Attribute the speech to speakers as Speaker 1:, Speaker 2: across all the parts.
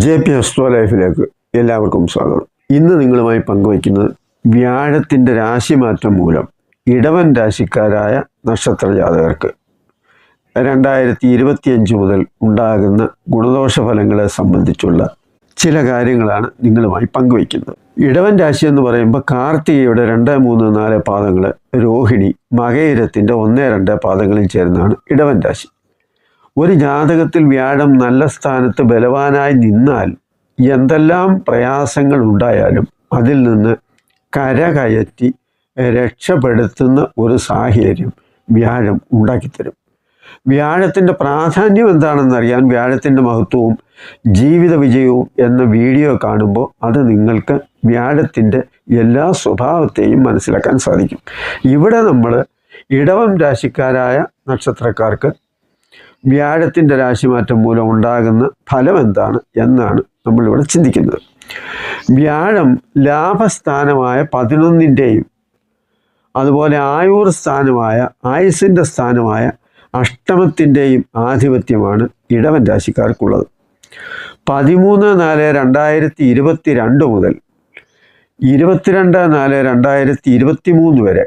Speaker 1: J P astro ലൈഫിലേക്ക് എല്ലാവർക്കും സ്വാഗതം. ഇന്ന് നിങ്ങളുമായി പങ്കുവയ്ക്കുന്നത് വ്യാഴത്തിന്റെ രാശിമാറ്റം മൂലം ഇടവൻ രാശിക്കാരായ നക്ഷത്ര ജാതകർക്ക്. രണ്ടായിരത്തി ഇരുപത്തിയഞ്ച് മുതൽ ഉണ്ടാകുന്ന ഗുണദോഷ ഫലങ്ങളെ സംബന്ധിച്ചുള്ള ചില കാര്യങ്ങളാണ് നിങ്ങളുമായി പങ്കുവയ്ക്കുന്നത്. ഇടവൻ രാശി എന്ന് പറയുമ്പോൾ കാർത്തികയുടെ രണ്ട് മൂന്ന് നാല് പാദങ്ങൾ രോഹിണി മകയിരത്തിന്റെ ഒന്ന് രണ്ട് പാദങ്ങളിൽ ചേർന്നാണ് ഇടവൻ രാശി. ഒരു ജാതകത്തിൽ വ്യാഴം നല്ല സ്ഥാനത്ത് ബലവാനായി നിന്നാൽ എന്തെല്ലാം പ്രയാസങ്ങൾ ഉണ്ടായാലും അതിൽ നിന്ന് കരകയറ്റി രക്ഷപ്പെടുത്തുന്ന ഒരു സാഹചര്യം വ്യാഴം ഉണ്ടാക്കിത്തരും. വ്യാഴത്തിന്റെ പ്രാധാന്യം എന്താണെന്നറിയാൻ വ്യാഴത്തിന്റെ മഹത്വവും ജീവിത വിജയവും എന്ന വീഡിയോ കാണുമ്പോൾ അത് നിങ്ങൾക്ക് വ്യാഴത്തിന്റെ എല്ലാ സ്വഭാവത്തെയും മനസ്സിലാക്കാൻ സാധിക്കും. ഇവിടെ നമ്മൾ ഇടവം രാശിക്കാരായ നക്ഷത്രക്കാർക്ക് വ്യാഴത്തിന്റെ രാശിമാറ്റം മൂലം ഉണ്ടാകുന്ന ഫലം എന്താണ് എന്നാണ് നമ്മളിവിടെ ചിന്തിക്കുന്നത്. വ്യാഴം ലാഭസ്ഥാനമായ പതിനൊന്നിന്റെയും അതുപോലെ ആയൂർ സ്ഥാനമായ ആയുസിന്റെ സ്ഥാനമായ അഷ്ടമത്തിന്റെയും ആധിപത്യമാണ് ഇടവൻ രാശിക്കാർക്കുള്ളത്. പതിമൂന്ന് നാല് രണ്ടായിരത്തി ഇരുപത്തി രണ്ട് മുതൽ ഇരുപത്തിരണ്ട് നാല് രണ്ടായിരത്തി ഇരുപത്തി മൂന്ന് വരെ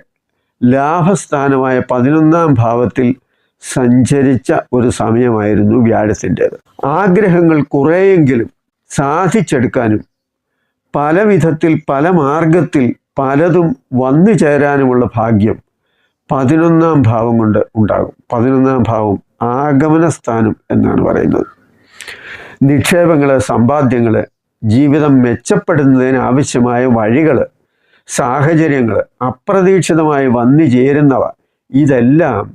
Speaker 1: ലാഭസ്ഥാനമായ പതിനൊന്നാം ഭാവത്തിൽ സഞ്ചരിച്ച ഒരു സമയമായിരുന്നു വ്യാഴത്തിന്റേത്. ആഗ്രഹങ്ങൾ കുറേയെങ്കിലും സാധിച്ചെടുക്കാനും പല വിധത്തിൽ പല മാർഗത്തിൽ പലതും വന്നു ചേരാനുമുള്ള ഭാഗ്യം പതിനൊന്നാം ഭാവം കൊണ്ട് ഉണ്ടാകും. പതിനൊന്നാം ഭാവം ആഗമന സ്ഥാനം എന്നാണ് പറയുന്നത്. നിക്ഷേപങ്ങൾ സമ്പാദ്യങ്ങൾ ജീവിതം മെച്ചപ്പെടുന്നതിന് ആവശ്യമായ വഴികൾ സാഹചര്യങ്ങൾ അപ്രതീക്ഷിതമായി വന്നു ചേരുന്നവ ഇതെല്ലാം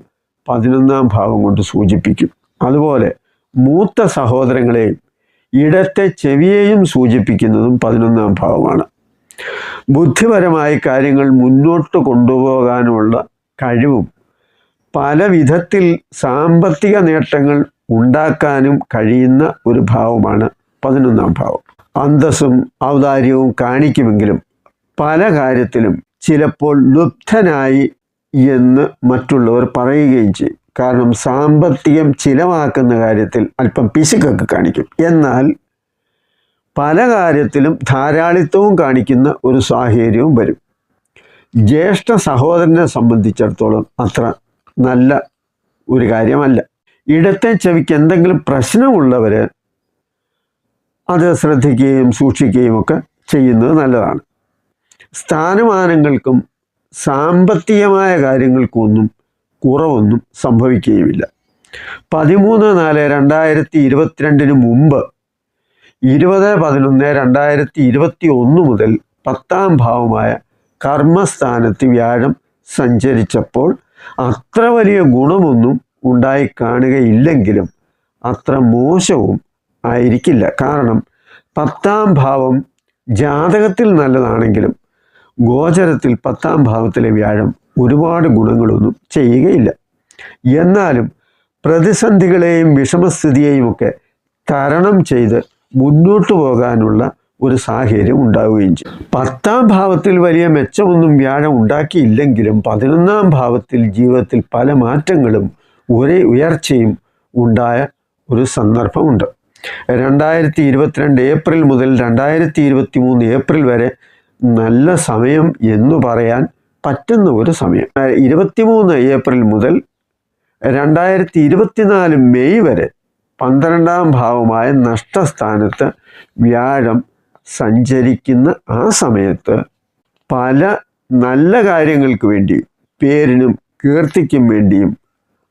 Speaker 1: പതിനൊന്നാം ഭാവം കൊണ്ട് സൂചിപ്പിക്കും. അതുപോലെ മൂത്ത സഹോദരങ്ങളെയും ഇടത്തെ ചെവിയെയും സൂചിപ്പിക്കുന്നതും പതിനൊന്നാം ഭാവമാണ് ബുദ്ധിപരമായ കാര്യങ്ങൾ മുന്നോട്ട് കൊണ്ടുപോകാനുള്ള കഴിവും പല വിധത്തിൽ സാമ്പത്തിക നേട്ടങ്ങൾ ഉണ്ടാക്കാനും കഴിയുന്ന ഒരു ഭാവമാണ് പതിനൊന്നാം ഭാവം അന്തസ്സും ഔദാര്യവും കാണിക്കുമെങ്കിലും പല കാര്യത്തിലും ചിലപ്പോൾ ലുബ്ധനായി എന്ന് മറ്റുള്ളവർ പറയുകയും ചെയ്യും. കാരണം സാമ്പത്തികം ചിലവാക്കുന്ന കാര്യത്തിൽ അല്പം പിശുക്കൊക്കെ കാണിക്കും. എന്നാൽ പല കാര്യത്തിലും ധാരാളിത്വവും കാണിക്കുന്ന ഒരു സാഹചര്യവും വരും. ജ്യേഷ്ഠ സഹോദരനെ സംബന്ധിച്ചിടത്തോളം അത്ര നല്ല ഒരു കാര്യമല്ല. ഇടത്തെ ചെവിക്ക് എന്തെങ്കിലും പ്രശ്നമുള്ളവർ അത് ശ്രദ്ധിക്കുകയും സൂക്ഷിക്കുകയും ഒക്കെ ചെയ്യുന്നത് നല്ലതാണ്. സ്ഥാനമാനങ്ങൾക്കും സാമ്പത്തികമായ കാര്യങ്ങൾക്കൊന്നും കുറവൊന്നും സംഭവിക്കുകയുമില്ല. പതിമൂന്ന് നാല് രണ്ടായിരത്തി ഇരുപത്തിരണ്ടിന് മുമ്പ് ഇരുപത് പതിനൊന്ന് രണ്ടായിരത്തി ഇരുപത്തി ഒന്ന് മുതൽ പത്താം ഭാവമായ കർമ്മസ്ഥാനത്ത് വ്യാഴം സഞ്ചരിച്ചപ്പോൾ അത്ര വലിയ ഗുണമൊന്നും ഉണ്ടായി കാണുകയില്ലെങ്കിലും അത്ര മോശവും ആയിരിക്കില്ല. കാരണം പത്താം ഭാവം ജാതകത്തിൽ നല്ലതാണെങ്കിലും ഗോചരത്തിൽ പത്താം ഭാവത്തിലെ വ്യാഴം ഒരുപാട് ഗുണങ്ങളൊന്നും ചെയ്യുകയില്ല. എന്നാലും പ്രതിസന്ധികളെയും വിഷമസ്ഥിതിയെയും ഒക്കെ തരണം ചെയ്ത് മുന്നോട്ട് പോകാനുള്ള ഒരു സാഹചര്യം ഉണ്ടാവുകയും ചെയ്യും. പത്താം ഭാവത്തിൽ വലിയ മെച്ചമൊന്നും വ്യാഴം ഉണ്ടാക്കിയില്ലെങ്കിലും പതിനൊന്നാം ഭാവത്തിൽ ജീവിതത്തിൽ പല മാറ്റങ്ങളും ഒരേ ഉയർച്ചയും ഉണ്ടായ ഒരു സന്ദർഭമുണ്ട്. രണ്ടായിരത്തി ഇരുപത്തിരണ്ട് ഏപ്രിൽ മുതൽ രണ്ടായിരത്തി ഇരുപത്തി മൂന്ന് ഏപ്രിൽ വരെ നല്ല സമയം എന്ന് പറയാൻ പറ്റുന്ന ഒരു സമയം. ഇരുപത്തിമൂന്ന് ഏപ്രിൽ മുതൽ രണ്ടായിരത്തി ഇരുപത്തിനാല് മെയ് വരെ പന്ത്രണ്ടാം ഭാവമായ നഷ്ടസ്ഥാനത്ത് വ്യാഴം സഞ്ചരിക്കുന്ന ആ സമയത്ത് പല നല്ല കാര്യങ്ങൾക്ക് വേണ്ടി പേരിനും കീർത്തിക്കും വേണ്ടിയും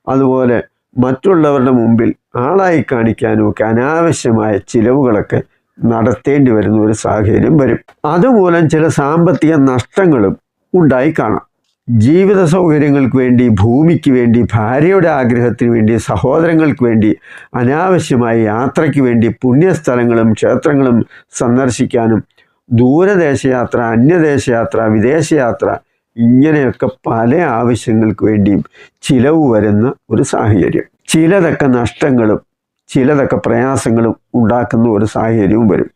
Speaker 1: അതുപോലെ മറ്റുള്ളവരുടെ മുമ്പിൽ ആളായി കാണിക്കാനും ഒക്കെ അനാവശ്യമായ ചിലവുകളൊക്കെ നടത്തേണ്ടി വരുന്ന ഒരു സാഹചര്യം വരും. അതുമൂലം ചില സാമ്പത്തിക നഷ്ടങ്ങളും ഉണ്ടായി കാണാം. ജീവിത സൗകര്യങ്ങൾക്ക് വേണ്ടി ഭൂമിക്ക് വേണ്ടി ഭാര്യയുടെ ആഗ്രഹത്തിന് വേണ്ടി സഹോദരങ്ങൾക്ക് വേണ്ടി അനാവശ്യമായി യാത്രയ്ക്ക് വേണ്ടി പുണ്യസ്ഥലങ്ങളും ക്ഷേത്രങ്ങളും സന്ദർശിക്കാനും ദൂരദേശയാത്ര അന്യദേശയാത്ര വിദേശയാത്ര ഇങ്ങനെയൊക്കെ പല ആവശ്യങ്ങൾക്ക് വേണ്ടിയും ചിലവ് വരുന്ന ഒരു സാഹചര്യം. ചിലതൊക്കെ നഷ്ടങ്ങളും ചിലതൊക്കെ പ്രയാസങ്ങളും ഉണ്ടാക്കുന്ന ഒരു സാഹചര്യവും വരും.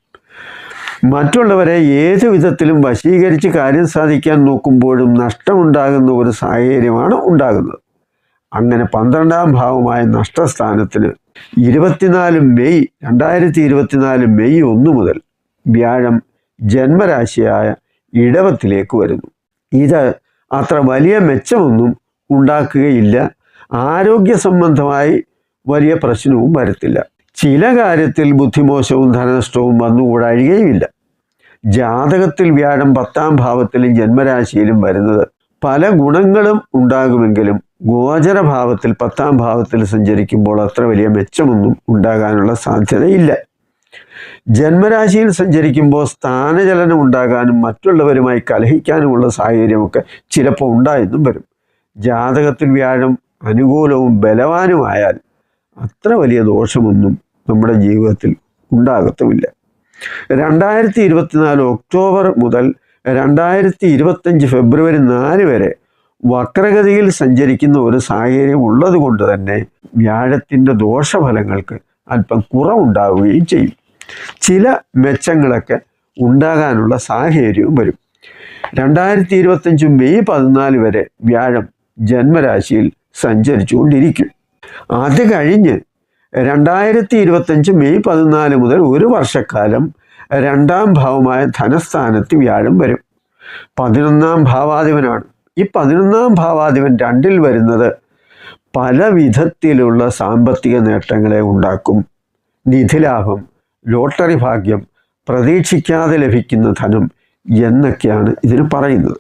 Speaker 1: മറ്റുള്ളവരെ ഏത് വിധത്തിലും വശീകരിച്ച് കാര്യം സാധിക്കാൻ നോക്കുമ്പോഴും നഷ്ടമുണ്ടാകുന്ന ഒരു സാഹചര്യമാണ് ഉണ്ടാകുന്നത്. അങ്ങനെ പന്ത്രണ്ടാം ഭാവമായ നഷ്ടസ്ഥാനത്തിന് ഇരുപത്തിനാല് മെയ് രണ്ടായിരത്തി ഇരുപത്തിനാല് മെയ് ഒന്ന് മുതൽ വ്യാഴം ജന്മരാശിയായ ഇടവത്തിലേക്ക് വരുന്നു. ഇത് അത്ര വലിയ മെച്ചമൊന്നും ഉണ്ടാക്കുകയില്ല. ആരോഗ്യ സംബന്ധമായി വലിയ പ്രശ്നവും വരത്തില്ല. ചില കാര്യത്തിൽ ബുദ്ധിമോശവും ധനനഷ്ടവും വന്നുകൂടാഴുകയുമില്ല ജാതകത്തിൽ വ്യാഴം പത്താം ഭാവത്തിലും ജന്മരാശിയിലും വരുന്നത് പല ഗുണങ്ങളും ഉണ്ടാകുമെങ്കിലും ഗോചരഭാവത്തിൽ പത്താം ഭാവത്തിൽ സഞ്ചരിക്കുമ്പോൾ അത്ര വലിയ മെച്ചമൊന്നും ഉണ്ടാകാനുള്ള സാധ്യതയില്ല. ജന്മരാശിയിൽ സഞ്ചരിക്കുമ്പോൾ സ്ഥാനചലനം ഉണ്ടാകാനും മറ്റുള്ളവരുമായി കലഹിക്കാനുമുള്ള സാഹചര്യമൊക്കെ ചിലപ്പോൾ ഉണ്ടായെന്നും വരും. ജാതകത്തിൽ വ്യാഴം അനുകൂലവും ബലവാനുമായാൽ അത്ര വലിയ ദോഷമൊന്നും നമ്മുടെ ജീവിതത്തിൽ ഉണ്ടാകത്തുമില്ല. രണ്ടായിരത്തി ഇരുപത്തിനാല് ഒക്ടോബർ മുതൽ രണ്ടായിരത്തി ഇരുപത്തഞ്ച് ഫെബ്രുവരി നാല് വരെ വക്രഗതിയിൽ സഞ്ചരിക്കുന്ന ഒരു സാഹചര്യം ഉള്ളത് കൊണ്ട് തന്നെ വ്യാഴത്തിന്റെ ദോഷഫലങ്ങൾക്ക് അല്പം കുറവുണ്ടാവുകയും ചെയ്യും. ചില മെച്ചങ്ങളൊക്കെ ഉണ്ടാകാനുള്ള സാഹചര്യവും വരും. രണ്ടായിരത്തി ഇരുപത്തഞ്ച് മെയ് പതിനാല് വരെ വ്യാഴം ജന്മരാശിയിൽ സഞ്ചരിച്ചുകൊണ്ടിരിക്കും. അത് കഴിഞ്ഞ് രണ്ടായിരത്തി ഇരുപത്തഞ്ച് മെയ് പതിനാല് മുതൽ ഒരു വർഷക്കാലം രണ്ടാം ഭാവമായ ധനസ്ഥാനത്ത് വ്യാഴം വരും. പതിനൊന്നാം ഭാവാധിപനാണ്. ഈ പതിനൊന്നാം ഭാവാധിപൻ രണ്ടിൽ വരുന്നത് പല വിധത്തിലുള്ള സാമ്പത്തിക നേട്ടങ്ങളെ ഉണ്ടാക്കും. നിധിലാഭം ലോട്ടറി ഭാഗ്യം പ്രതീക്ഷിക്കാതെ ലഭിക്കുന്ന ധനം എന്നൊക്കെയാണ് ഇതിന് പറയുന്നത്.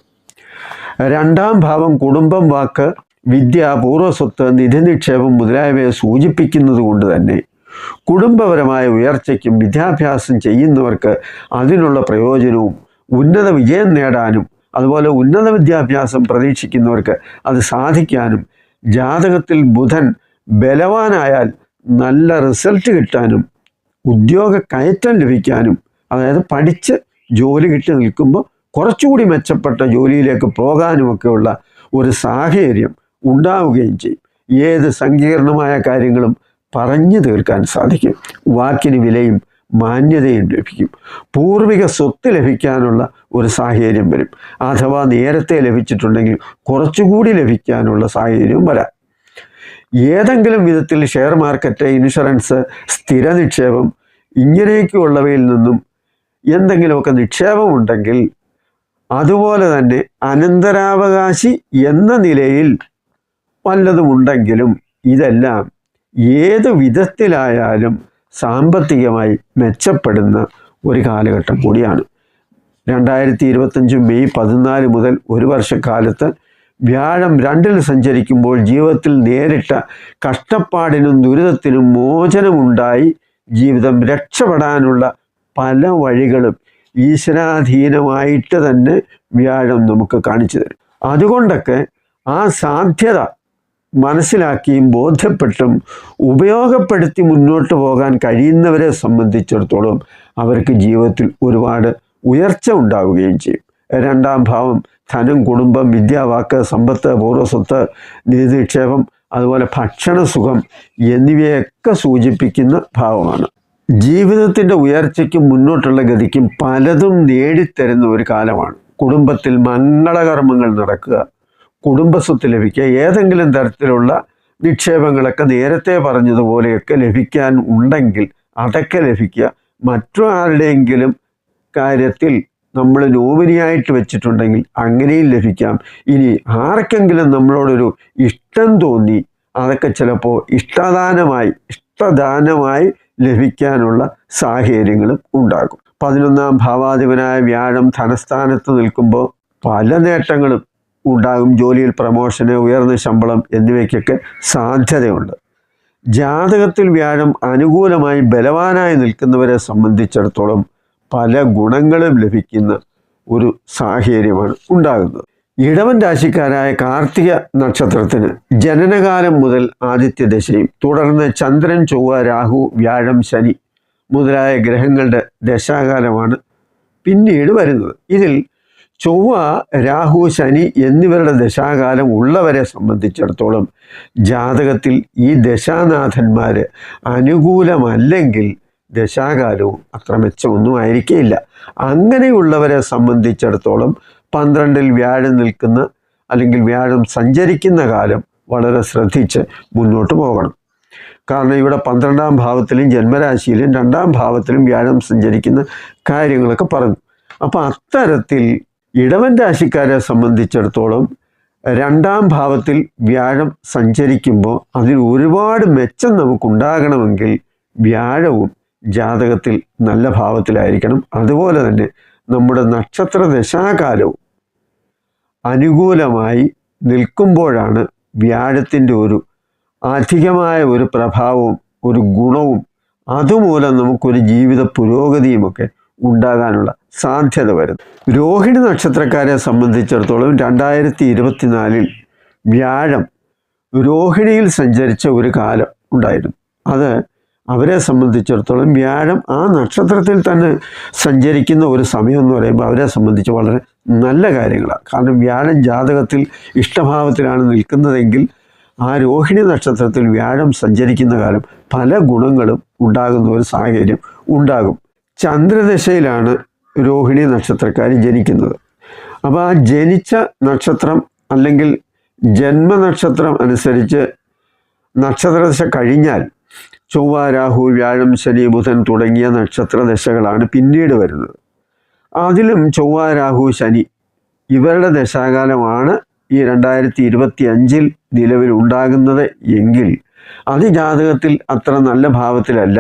Speaker 1: രണ്ടാം ഭാവം കുടുംബം വാക്ക് വിദ്യ പൂർവസ്വത്ത് നിധി നിക്ഷേപം മുതലായവയെ സൂചിപ്പിക്കുന്നത് കൊണ്ട് തന്നെ കുടുംബപരമായ ഉയർച്ചയ്ക്കും വിദ്യാഭ്യാസം ചെയ്യുന്നവർക്ക് അതിനുള്ള പ്രയോജനവും ഉന്നത വിജയം നേടാനും അതുപോലെ ഉന്നത വിദ്യാഭ്യാസം പ്രതീക്ഷിക്കുന്നവർക്ക് അത് സാധിക്കാനും ജാതകത്തിൽ ബുധൻ ബലവാനായാൽ നല്ല റിസൾട്ട് കിട്ടാനും ഉദ്യോഗ കയറ്റം ലഭിക്കാനും അതായത് പഠിച്ച് ജോലി കിട്ടി നിൽക്കുമ്പോൾ കുറച്ചുകൂടി മെച്ചപ്പെട്ട ജോലിയിലേക്ക് പോകാനുമൊക്കെയുള്ള ഒരു സാഹചര്യം ഉണ്ടാവുകയും ചെയ്യും. ഏത് സങ്കീർണമായ കാര്യങ്ങളും പറഞ്ഞു തീർക്കാൻ സാധിക്കും. വാക്കിന് വിലയും മാന്യതയും ലഭിക്കും. പൂർവിക സ്വത്ത് ലഭിക്കാനുള്ള ഒരു സാഹചര്യം വരും. അഥവാ നേരത്തെ ലഭിച്ചിട്ടുണ്ടെങ്കിൽ കുറച്ചുകൂടി ലഭിക്കാനുള്ള സാഹചര്യവും വരാം. ഏതെങ്കിലും വിധത്തിൽ ഷെയർ മാർക്കറ്റ് ഇൻഷുറൻസ് സ്ഥിര നിക്ഷേപം ഇങ്ങനെയൊക്കെയുള്ളവയിൽ നിന്നും എന്തെങ്കിലുമൊക്കെ നിക്ഷേപമുണ്ടെങ്കിൽ അതുപോലെ തന്നെ അനന്തരാവകാശി എന്ന നിലയിൽ വല്ലതുമുണ്ടെങ്കിലും ഇതെല്ലാം ഏത് വിധത്തിലായാലും സാമ്പത്തികമായി മെച്ചപ്പെടുന്ന ഒരു കാലഘട്ടം കൂടിയാണ്. രണ്ടായിരത്തി ഇരുപത്തഞ്ച് മെയ് പതിനാല് മുതൽ ഒരു വർഷക്കാലത്ത് വ്യാഴം രണ്ടിൽ സഞ്ചരിക്കുമ്പോൾ ജീവിതത്തിൽ നേരിട്ട കഷ്ടപ്പാടിനും ദുരിതത്തിനും മോചനമുണ്ടായി ജീവിതം രക്ഷപ്പെടാനുള്ള പല വഴികളും ഈശ്വരാധീനമായിട്ട് തന്നെ വ്യാഴം നമുക്ക് കാണിച്ചു തരും. അതുകൊണ്ടൊക്കെ ആ സാധ്യത മനസ്സിലാക്കിയും ബോധ്യപ്പെട്ടും ഉപയോഗപ്പെടുത്തി മുന്നോട്ട് പോകാൻ കഴിയുന്നവരെ സംബന്ധിച്ചിടത്തോളം അവർക്ക് ജീവിതത്തിൽ ഒരുപാട് ഉയർച്ച ഉണ്ടാവുകയും ചെയ്യും. രണ്ടാം ഭാവം ധനം കുടുംബം വിദ്യ വാക്ക് സമ്പത്ത് പൂർവസ്വത്ത് നിധിക്ഷേപം അതുപോലെ ഭക്ഷണസുഖം എന്നിവയൊക്കെ സൂചിപ്പിക്കുന്ന ഭാവമാണ്. ജീവിതത്തിന്റെ ഉയർച്ചയ്ക്കും മുന്നോട്ടുള്ള ഗതിക്കും പലതും നേടിത്തരുന്ന ഒരു കാലമാണ്. കുടുംബത്തിൽ മംഗളകർമ്മങ്ങൾ നടക്കുക കുടുംബസ്വത്ത് ലഭിക്കുക ഏതെങ്കിലും തരത്തിലുള്ള നിക്ഷേപങ്ങളൊക്കെ നേരത്തെ പറഞ്ഞതുപോലെയൊക്കെ ലഭിക്കാൻ ഉണ്ടെങ്കിൽ അതൊക്കെ ലഭിക്കുക. മറ്റു ആരുടെയെങ്കിലും കാര്യത്തിൽ നമ്മൾ നോമിനിയായിട്ട് വെച്ചിട്ടുണ്ടെങ്കിൽ അങ്ങനെയും ലഭിക്കാം. ഇനി ആർക്കെങ്കിലും നമ്മളോടൊരു ഇഷ്ടം തോന്നി അതൊക്കെ ചിലപ്പോൾ ഇഷ്ടദാനമായി ഇഷ്ടദാനമായി ലഭിക്കാനുള്ള സാഹചര്യങ്ങളും ഉണ്ടാകും. പതിനൊന്നാം ഭാവാധിപനായ വ്യാഴം ധനസ്ഥാനത്ത് നിൽക്കുമ്പോൾ പല നേട്ടങ്ങളും ഉണ്ടാകും. ജോലിയിൽ പ്രമോഷന് ഉയർന്ന ശമ്പളം എന്നിവയ്ക്കൊക്കെ സാധ്യതയുണ്ട്. ജാതകത്തിൽ വ്യാഴം അനുകൂലമായി ബലവാനായി നിൽക്കുന്നവരെ സംബന്ധിച്ചിടത്തോളം പല ഗുണങ്ങളും ലഭിക്കുന്ന ഒരു സാഹചര്യമാണ് ഉണ്ടാകുന്നത്. ഇടവൻ രാശിക്കാരായ കാർത്തിക നക്ഷത്രത്തിന് ജനനകാലം മുതൽ ആദിത്യ ദശയും തുടർന്ന് ചന്ദ്രൻ ചൊവ്വ രാഹു വ്യാഴം ശനി മുതലായ ഗ്രഹങ്ങളുടെ ദശാകാലമാണ് പിന്നീട് വരുന്നത്. ഇതിൽ ചൊവ്വ രാഹു ശനി എന്നിവരുടെ ദശാകാലം ഉള്ളവരെ സംബന്ധിച്ചിടത്തോളം ജാതകത്തിൽ ഈ ദശാനാഥന്മാർ അനുകൂലമല്ലെങ്കിൽ ദശാകാലവും അത്ര മെച്ചമൊന്നും ആയിരിക്കില്ല അങ്ങനെയുള്ളവരെ സംബന്ധിച്ചിടത്തോളം പന്ത്രണ്ടിൽ വ്യാഴം നിൽക്കുന്ന അല്ലെങ്കിൽ വ്യാഴം സഞ്ചരിക്കുന്ന കാലം വളരെ ശ്രദ്ധിച്ച് മുന്നോട്ട് പോകണം. കാരണം ഇവിടെ പന്ത്രണ്ടാം ഭാവത്തിലും ജന്മരാശിയിലും രണ്ടാം ഭാവത്തിലും വ്യാഴം സഞ്ചരിക്കുന്ന കാര്യങ്ങളൊക്കെ പറഞ്ഞു. അപ്പോൾ അത്തരത്തിൽ ഇടവൻ രാശിക്കാരെ സംബന്ധിച്ചിടത്തോളം രണ്ടാം ഭാവത്തിൽ വ്യാഴം സഞ്ചരിക്കുമ്പോൾ അതിൽ ഒരുപാട് മെച്ചം നമുക്കുണ്ടാകണമെങ്കിൽ വ്യാഴവും ജാതകത്തിൽ നല്ല ഭാവത്തിലായിരിക്കണം. അതുപോലെ തന്നെ നമ്മുടെ നക്ഷത്ര ദശാകാലവും അനുകൂലമായി നിൽക്കുമ്പോഴാണ് വ്യാഴത്തിന്റെ ഒരു അധികമായ ഒരു പ്രഭാവവും ഒരു ഗുണവും അതുമൂലം നമുക്കൊരു ജീവിത പുരോഗതിയുമൊക്കെ ഉണ്ടാകാനുള്ള സാധ്യത വരുന്നു. രോഹിണി നക്ഷത്രക്കാരെ സംബന്ധിച്ചിടത്തോളം രണ്ടായിരത്തി ഇരുപത്തിനാലിൽ വ്യാഴം രോഹിണിയിൽ സഞ്ചരിച്ച ഒരു കാലം ഉണ്ടായിരുന്നു. അത് അവരെ സംബന്ധിച്ചിടത്തോളം വ്യാഴം ആ നക്ഷത്രത്തിൽ തന്നെ സഞ്ചരിക്കുന്ന ഒരു സമയം എന്ന് പറയുമ്പോൾ അവരെ സംബന്ധിച്ച് വളരെ നല്ല കാര്യങ്ങളാണ്. കാരണം വ്യാഴം ജാതകത്തിൽ ഇഷ്ടഭാവത്തിലാണ് നിൽക്കുന്നതെങ്കിൽ ആ രോഹിണി നക്ഷത്രത്തിൽ വ്യാഴം സഞ്ചരിക്കുന്ന കാലം പല ഗുണങ്ങളും ഉണ്ടാകുന്ന ഒരു സാഹചര്യം ഉണ്ടാകും. ചന്ദ്രദശയിലാണ് രോഹിണി നക്ഷത്രക്കാർ ജനിക്കുന്നത്. അപ്പോൾ ആ ജനിച്ച നക്ഷത്രം അല്ലെങ്കിൽ ജന്മനക്ഷത്രം അനുസരിച്ച് നക്ഷത്രദശ കഴിഞ്ഞാൽ ചൊവ്വ രാഹു വ്യാഴം ശനി ബുധൻ തുടങ്ങിയ നക്ഷത്രദശകളാണ് പിന്നീട് വരുന്നത്. അതിലും ചൊവ്വ രാഹു ശനി ഇവരുടെ ദശാകാലമാണ് ഈ രണ്ടായിരത്തി ഇരുപത്തി അഞ്ചിൽ നിലവിൽ ഉണ്ടാകുന്നത് എങ്കിൽ അത് ജാതകത്തിൽ അത്ര നല്ല ഭാവത്തിലല്ല.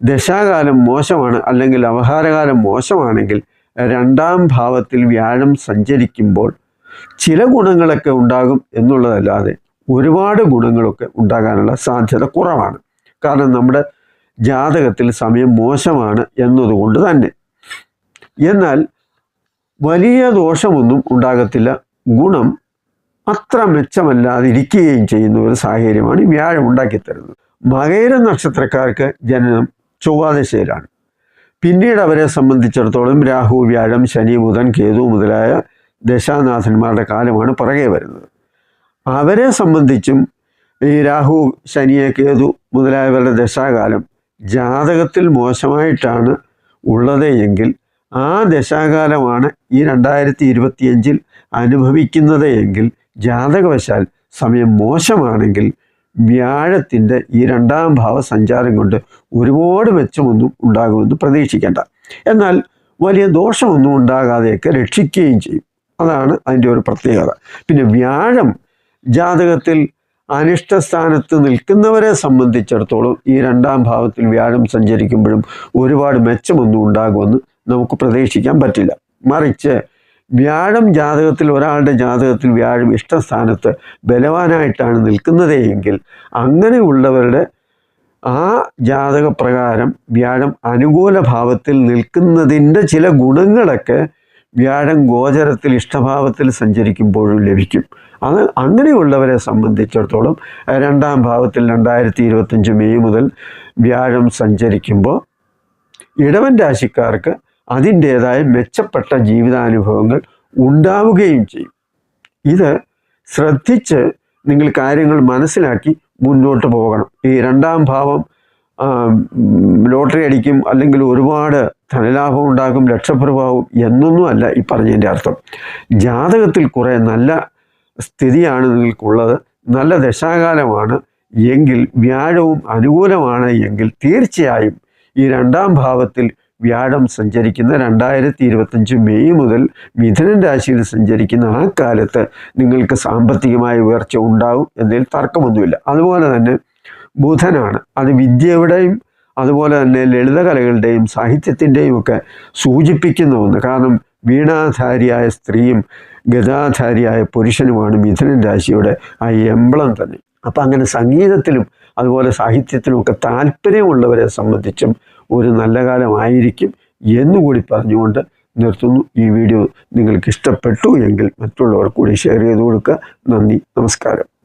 Speaker 1: ദശാകാലം മോശമാണ് അല്ലെങ്കിൽ അവഹാരകാലം മോശമാണെങ്കിൽ രണ്ടാം ഭാവത്തിൽ വ്യാഴം സഞ്ചരിക്കുമ്പോൾ ചില ഗുണങ്ങളൊക്കെ ഉണ്ടാകും എന്നുള്ളതല്ലാതെ ഒരുപാട് ഗുണങ്ങളൊക്കെ ഉണ്ടാകാനുള്ള സാധ്യത കുറവാണ്. കാരണം നമ്മുടെ ജാതകത്തിൽ സമയം മോശമാണ് എന്നതുകൊണ്ട് തന്നെ. എന്നാൽ വലിയ ദോഷമൊന്നും ഉണ്ടാകത്തില്ല. ഗുണം അത്ര മെച്ചമല്ലാതിരിക്കുകയും ചെയ്യുന്ന ഒരു സാഹചര്യമാണ് വ്യാഴം ഉണ്ടാക്കി തരുന്നത് മകേര നക്ഷത്രക്കാർക്ക് ജനനം ചൊവ്വാദശയിലാണ് പിന്നീട് അവരെ സംബന്ധിച്ചിടത്തോളം രാഹു വ്യാഴം ശനി ബുധൻ കേതു മുതലായ ദശാനാഥന്മാരുടെ കാലമാണ് പുറകെ വരുന്നത്. അവരെ സംബന്ധിച്ചും ഈ രാഹു ശനിയെ കേതു മുതലായവരുടെ ദശാകാലം ജാതകത്തിൽ മോശമായിട്ടാണ് ഉള്ളത് എങ്കിൽ ആ ദശാകാലമാണ് ഈ രണ്ടായിരത്തി ഇരുപത്തിയഞ്ചിൽ അനുഭവിക്കുന്നത് എങ്കിൽ ജാതകവശാൽ സമയം മോശമാണെങ്കിൽ വ്യാഴത്തിന്റെ ഈ രണ്ടാം ഭാവ സഞ്ചാരം കൊണ്ട് ഒരുപാട് മെച്ചമൊന്നും ഉണ്ടാകുമെന്ന് പ്രതീക്ഷിക്കേണ്ട. എന്നാൽ വലിയ ദോഷമൊന്നും ഉണ്ടാകാതെയൊക്കെ രക്ഷിക്കുകയും ചെയ്യും. അതാണ് അതിന്റെ ഒരു പ്രത്യേകത. പിന്നെ വ്യാഴം ജാതകത്തിൽ അനിഷ്ടസ്ഥാനത്ത് നിൽക്കുന്നവരെ സംബന്ധിച്ചിടത്തോളം ഈ രണ്ടാം ഭാവത്തിൽ വ്യാഴം സഞ്ചരിക്കുമ്പോഴും ഒരുപാട് മെച്ചമൊന്നും ഉണ്ടാകുമെന്ന് നമുക്ക് പ്രതീക്ഷിക്കാൻ പറ്റില്ല. മറിച്ച് വ്യാഴം ജാതകത്തിൽ ഒരാളുടെ ജാതകത്തിൽ വ്യാഴം ഇഷ്ടസ്ഥാനത്ത് ബലവാനായിട്ടാണ് നിൽക്കുന്നതെങ്കിൽ അങ്ങനെയുള്ളവരുടെ ആ ജാതകപ്രകാരം വ്യാഴം അനുകൂല ഭാവത്തിൽ നിൽക്കുന്നതിന്റെ ചില ഗുണങ്ങളൊക്കെ വ്യാഴം ഗോചരത്തിൽ ഇഷ്ടഭാവത്തിൽ സഞ്ചരിക്കുമ്പോഴും ലഭിക്കും. അത് അങ്ങനെയുള്ളവരെ സംബന്ധിച്ചിടത്തോളം രണ്ടാം ഭാവത്തിൽ രണ്ടായിരത്തി ഇരുപത്തഞ്ച് മെയ് മുതൽ വ്യാഴം സഞ്ചരിക്കുമ്പോൾ ഇടവൻ രാശിക്കാർക്ക് അതിന്റേതായ മെച്ചപ്പെട്ട ജീവിതാനുഭവങ്ങൾ ഉണ്ടാവുകയും ചെയ്യും. ഇത് ശ്രദ്ധിച്ച് നിങ്ങൾ കാര്യങ്ങൾ മനസ്സിലാക്കി മുന്നോട്ട് പോകണം. ഈ രണ്ടാം ഭാവം ലോട്ടറി അടിക്കും അല്ലെങ്കിൽ ഒരുപാട് ധനലാഭം ഉണ്ടാകും ലക്ഷപ്രഭാവം എന്നൊന്നും അല്ല ഈ പറഞ്ഞതിന്റെ അർത്ഥം. ജാതകത്തിൽ കുറേ നല്ല സ്ഥിതിയാണ് നിങ്ങൾക്കുള്ളത്. നല്ല ദശാകാലമാണ് എങ്കിൽ വ്യാഴവും അനുകൂലമാണ് എങ്കിൽ തീർച്ചയായും ഈ രണ്ടാം ഭാവത്തിൽ വ്യാഴം സഞ്ചരിക്കുന്ന രണ്ടായിരത്തി ഇരുപത്തഞ്ച് മെയ് മുതൽ മിഥുനൻ രാശിയിൽ സഞ്ചരിക്കുന്ന ആ കാലത്ത് നിങ്ങൾക്ക് സാമ്പത്തികമായ ഉയർച്ച ഉണ്ടാവും എന്നതിൽ തർക്കമൊന്നുമില്ല. അതുപോലെ തന്നെ ബുധനാണ്. അത് വിദ്യയുടെയും അതുപോലെ തന്നെ ലളിതകലകളുടെയും സാഹിത്യത്തിന്റെയും ഒക്കെ സൂചിപ്പിക്കുന്ന ഒന്ന്. കാരണം വീണാധാരിയായ സ്ത്രീയും ഗതാധാരിയായ പുരുഷനുമാണ് മിഥുനൻ രാശിയുടെ ആ എംബ്ലം തന്നെ. അപ്പം അങ്ങനെ സംഗീതത്തിലും അതുപോലെ സാഹിത്യത്തിലും ഒക്കെ താല്പര്യമുള്ളവരെ സംബന്ധിച്ചും ഒരു നല്ല കാലമായിരിക്കും എന്നുകൂടി പറഞ്ഞുകൊണ്ട് നിർത്തുന്നു. ഈ വീഡിയോ നിങ്ങൾക്ക് ഇഷ്ടപ്പെട്ടു എങ്കിൽ മറ്റുള്ളവർ കൂടി ഷെയർ ചെയ്ത് കൊടുക്കുക. നന്ദി നമസ്കാരം.